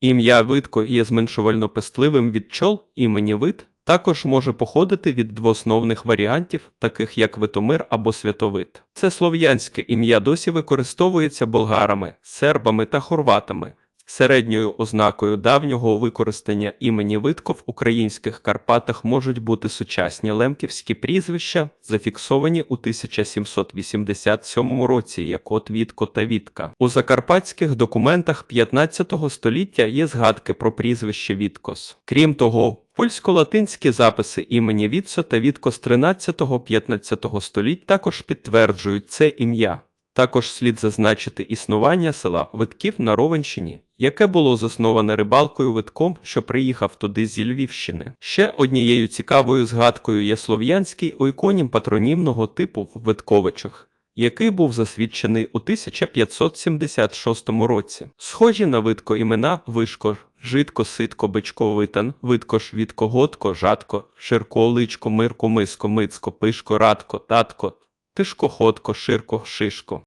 Ім'я видко є зменшувально пестливим від чол імені вид також може походити від двоосновних варіантів, таких як Витомир або Святовит. Це слов'янське ім'я досі використовується болгарами, сербами та хорватами. Середньою ознакою давнього використання імені Витко в українських Карпатах можуть бути сучасні лемківські прізвища, зафіксовані у 1787 році як от Вітко та Вітка. У закарпатських документах 15 століття є згадки про прізвище Віткос. Крім того, польсько-латинські записи імені Вітсо та Віткос 13-15 століть також підтверджують це ім'я. Також слід зазначити існування села Витків на Ровенщині, яке було засноване рибалкою Витком, що приїхав туди зі Львівщини. Ще однією цікавою згадкою є слов'янський ойконім патронімного типу в Витковичах, який був засвідчений у 1576 році. Схожі на Витко імена Вишко, Житко, Ситко, Бичко, Витан, Виткош, Вітко, Готко, Жатко, Ширко, Личко, Мирко, Миско, Мицко, Пишко, Радко, Татко, Тишко, Ходко, Ширко, Шишко.